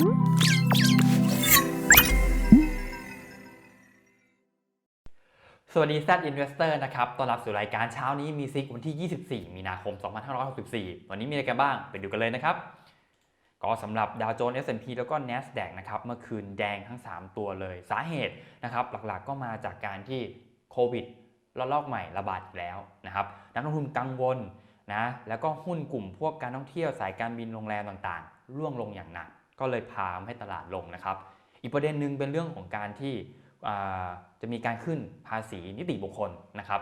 สวัสดี Z Investor นะครับ ต้อนรับสู่รายการเช้านี้มีซิกวันที่ 24 มีนาคม 2564 วันนี้มีอะไรกันบ้าง ไปดูกันเลยนะครับ ก็สำหรับดาวโจนส์ S&P แล้วก็ NASDAQ นะครับ เมื่อคืนแดงทั้ง 3 ตัวเลย สาเหตุนะครับ หลักๆก็มาจากการที่โควิดระลอกใหม่ระบาดแล้วนะครับ นักลงทุนกังวลนะ แล้วก็หุ้นกลุ่มพวกการท่องเที่ยวสายการบินโรงแรมต่างๆ ร่วงลงอย่างหนัก ก็เลยพาให้ตลาดลงนะครับ อีกประเด็นหนึ่งเป็นเรื่องของการที่จะมีการขึ้นภาษีนิติบุคคลนะครับ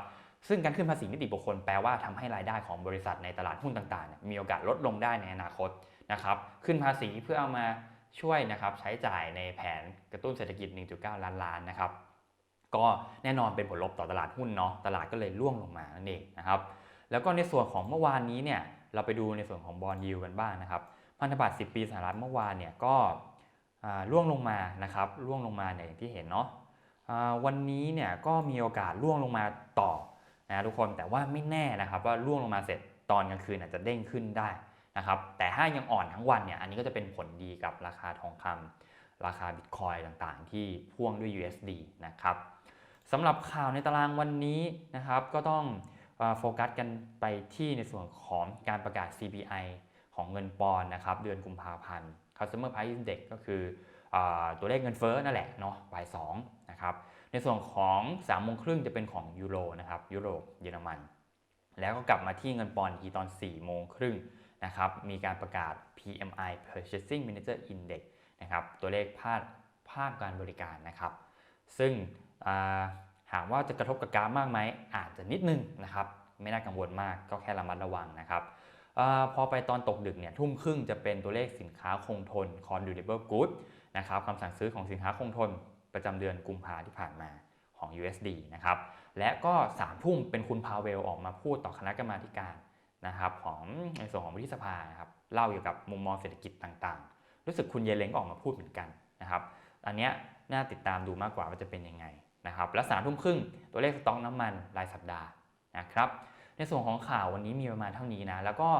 ซึ่งการขึ้นภาษีนิติบุคคลแปลว่าทำให้รายได้ของบริษัทในตลาดหุ้นต่างๆ มีโอกาสลดลงได้ในอนาคตนะครับ ขึ้นภาษีเพื่อเอามาช่วยนะครับใช้จ่ายในแผนกระตุ้นเศรษฐกิจ 1.9 ล้านล้านนะครับ ก็แน่นอนเป็นผลลบต่อตลาดหุ้นเนาะ ตลาดก็เลยร่วงลงมานั่นเองนะครับ แล้วก็ในส่วนของเมื่อวานนี้เนี่ย เราไปดูในส่วนของบอลยูกันบ้างนะครับ พันธบัตร 10 ปีสหรัฐเมื่อวานเนี่ยก็อ่าร่วงลงมานะครับร่วงลงมาเนี่ยอย่างที่เห็นเนาะวันนี้เนี่ยก็มีโอกาสร่วงลงมาต่อนะทุกคนแต่ว่าไม่แน่นะครับว่าร่วงลงมาเสร็จตอนกลางคืนอาจจะเด้งขึ้นได้นะครับแต่ถ้ายังอ่อนทั้งวันเนี่ยอันนี้ก็จะเป็นผลดีกับราคาทองคำราคาบิตคอยต่างๆ ที่พ่วงด้วย USD นะครับสำหรับข่าวในตารางวันนี้นะครับก็ต้องโฟกัสกันไปที่ในส่วนของการประกาศ CPI ของเงินปอนด์นะครับเดือนกุมภาพันธ์ Customer Price Index ก็คืออตัวเลขเงินเฟ้อนั่นแหละเนาะบ่ายสองนะครับในส่วนของ3ามโมงครึ่งจะเป็นของยูโรนะครับยุโรปเยอรมัน แล้วก็กลับมาที่เงินปอนด์อีกทีตอน4ี่โมงครึ่งนะครับมีการประกาศ PMI Purchasing Manager Index นะครับตัวเลขภาคภาคการบริการนะครับ ซึ่งอ่าถามว่าจะกระทบกับกราฟมากไหมอาจจะนิดนึงนะครับ ไม่น่ากังวลมากก็แค่ระมัดระวังนะครับ พอไปตอนตกดึกเนี่ยทุ่มครึ่งจะเป็นตัวเลขสินค้าคงทน Core Durable Good นะครับคำสั่งซื้อของสินค้าคงทนประจำเดือนกุมภาที่ผ่านมาของ USD นะครับ และก็3ามทุ่มเป็นคุณพาเวลออกมาพูดต่อคณะกรรมาธิการนะครับของในส่วนของวุฒิสภาครับเล่าเกี่ยวกับมุมมองเศรษฐกิจต่างๆ รู้สึกคุณเยเลนก็ออกมาพูดเหมือนกันนะครับ อันเนี้ยน่าติดตามดูมากกว่าว่าจะเป็นยังไงนะครับ และสามทุ่มครึ่งตัวเลขสต็อกน้ำมันรายสัปดาห์นะครับ ในส่วนของข่าววันนี้มีประมาณเท่านี้นะ แล้วก็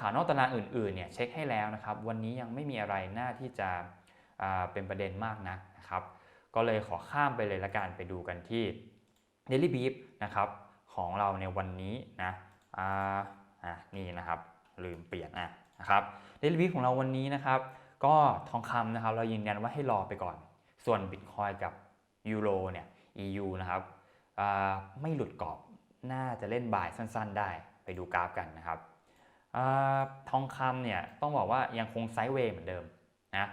ข่าวนอกตารางอื่นๆเนี่ยเช็คให้แล้วนะครับ วันนี้ยังไม่มีอะไรน่าที่จะเป็นประเด็นมากนักนะครับ ก็เลยขอข้ามไปเลยละกันไปดูกันที่ Daily Beef นะครับของเราในวันนี้นะอ่าอะนี่นะครับลืมเปลี่ยนอะนะครับ Daily Beef ของเราวันนี้นะครับ ก็ทองคำนะครับเรายืนยันว่าให้รอไปก่อน ส่วน Bitcoin กับยูโรเนี่ย EU นะครับอ่าไม่หลุดกรอบ น่าจะเล่นบ่ายสั้นๆ ได้ไปดูกราฟกันนะครับอทองคำเนี่ยต้องบอกว่ายังคงไซด์เวย์เหมือนเดิมนะ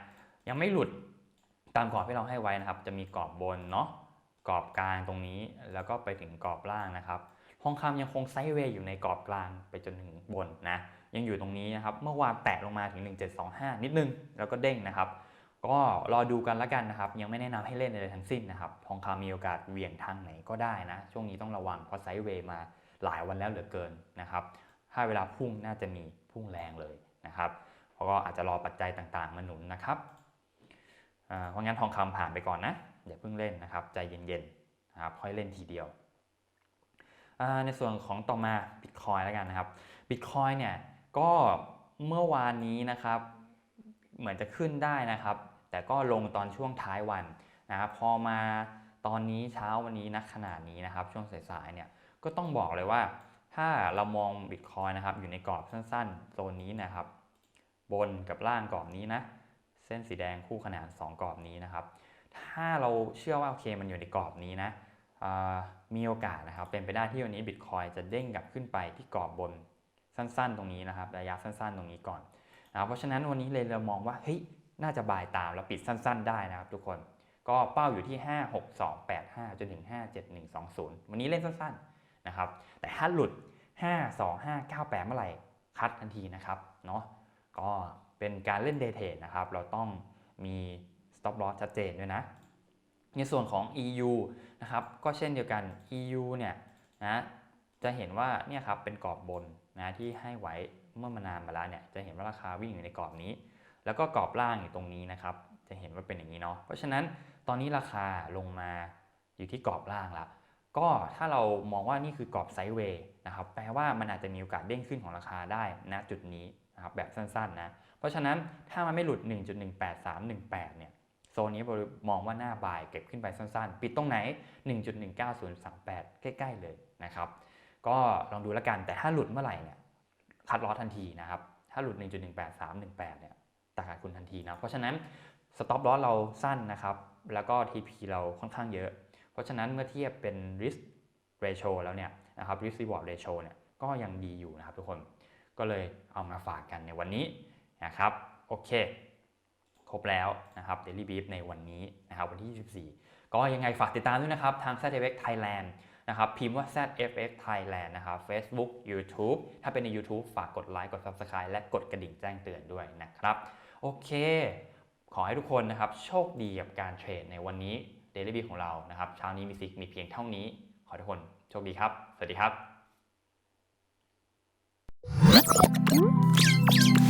ยังไม่หลุดตามกรอบที่เราให้ไว้นะครับ จะมีกรอบบนเนาะกรอบกลางตรงนี้แล้วก็ไปถึงกรอบล่างนะครับทองคำยังคงไซด์เวย์อยู่ในกรอบกลางไปจนถึงบนนะยังอยู่ตรงนี้นะครับเมื่อวานแตะลงมาถึง 1725 นิดนึงแล้วก็เด้งนะครับ ก็รอดูกันละกันนะครับ ยังไม่แนะนำให้เล่นอะไรทั้งสิ้นนะครับ ทองคำมีโอกาสเหวี่ยงทางไหนก็ได้นะ ช่วงนี้ต้องระวังเพราะไซด์เวย์มาหลายวันแล้วเหลือเกินนะครับ ถ้าเวลาพุ่งน่าจะมีพุ่งแรงเลยนะครับเพราะก็อาจจะรอปัจจัยต่างๆมาหนุนนะครับเพราะงั้นทองคำผ่านไปก่อนนะอย่าเพิ่งเล่นนะครับใจเย็นๆนะครับค่อยเล่นทีเดียว ในส่วนของต่อมาบิตคอยแล้วกันนะครับบิตคอยเนี่ยก็เมื่อวานนี้นะครับเหมือนจะขึ้นได้นะครับ แต่ก็ลงตอนช่วงท้ายวันนะครับพอมาตอนนี้เช้าวันนี้นักขนาดนี้นะครับ ช่วงสายๆเนี่ยก็ต้องบอกเลยว่า ถ้าเรามองบิตคอยนะครับอยู่ในกรอบสั้นๆโซนนี้นะครับ บนกับล่างกรอบนี้นะเส้นสีแดงคู่ขนาน 2 กรอบนี้นะครับ ถ้าเราเชื่อว่าโอเคมันอยู่ในกรอบนี้นะมีโอกาสนะครับเป็นไปได้ที่วันนี้บิตคอยจะเด้งกลับขึ้นไปที่กรอบบนสั้นๆ ตรงนี้นะครับ ระยะสั้นๆ ตรงนี้ก่อนนะเพราะฉะนั้นวันนี้เลยเรามองว่าเฮ้ย น่าจะบายตามแล้วปิดสั้น ๆ ได้นะครับทุกคน ก็เป้าอยู่ที่ 5 6 2 8 5 จนถึง 5 7 1 2 0 วันนี้เล่นสั้นๆนะครับ แต่ถ้าหลุด 5 2 5 9 8 เมื่อไหร่คัดทันทีนะครับเนาะ ก็เป็นการเล่นเดย์เทรดนะครับ เราต้องมี stop loss ชัดเจนด้วยนะ ในส่วนของ EU นะครับ ก็เช่นเดียวกัน EU เนี่ยนะจะเห็นว่าเนี่ยครับเป็นกรอบบนนะที่ให้ไว้เมื่อมานานมาแล้วเนี่ยจะเห็นว่าราคาวิ่งอยู่ในกรอบนี้ แล้วก็กรอบล่างอยู่ตรงนี้นะครับ จะเห็นว่าเป็นอย่างนี้เนาะ เพราะฉะนั้นตอนนี้ราคาลงมาอยู่ที่กรอบล่างละ ก็ถ้าเรามองว่านี่คือกรอบไซด์เวย์นะครับ แปลว่ามันอาจจะมีโอกาสเด้งขึ้นของราคาได้ณจุดนี้นะครับแบบสั้นๆนะ เพราะฉะนั้นถ้ามันไม่หลุด 1.18318 เนี่ยโซนนี้มองว่าหน้าบายเก็บขึ้นไปสั้นๆ ปิดตรงไหน 1.19038 ใกล้ๆเลยนะครับ ก็ลองดูแล้วกันแต่ถ้าหลุดเมื่อไหร่เนี่ยคัดลอสทันทีนะครับ ถ้าหลุด 1.18318 เนี่ย ตัดขาดคุณทันทีนะเพราะฉะนั้นสต็อปลอสเราสั้นนะครับ แล้วก็ TP เราค่อนข้างเยอะ เพราะฉะนั้นเมื่อเทียบเป็น risk ratio แล้วเนี่ยนะครับ risk reward ratio เนี่ยก็ยังดีอยู่นะครับทุกคนก็เลยเอามาฝากกันในวันนี้นะครับโอเค ครบแล้วนะครับ Daily Beef ในวันนี้นะครับวันที่ 24 ก็ยังไงฝากติดตามด้วยนะครับ ทาง ZFX Thailand นะครับพิมพ์ว่า ZFX Thailand นะครับ Facebook YouTube ถ้าเป็นใน YouTube ฝากกดไลค์กด Subscribe และกดกระดิ่งแจ้งเตือนด้วยนะครับ โอเค ขอให้ทุกคนนะครับโชคดีกับการเทรดในวันนี้ Daily b ของเรานะครับเช้านี้มีซิกมีเพียงเท่านี้ ขอทุกคนโชคดีครับ สวัสดีครับ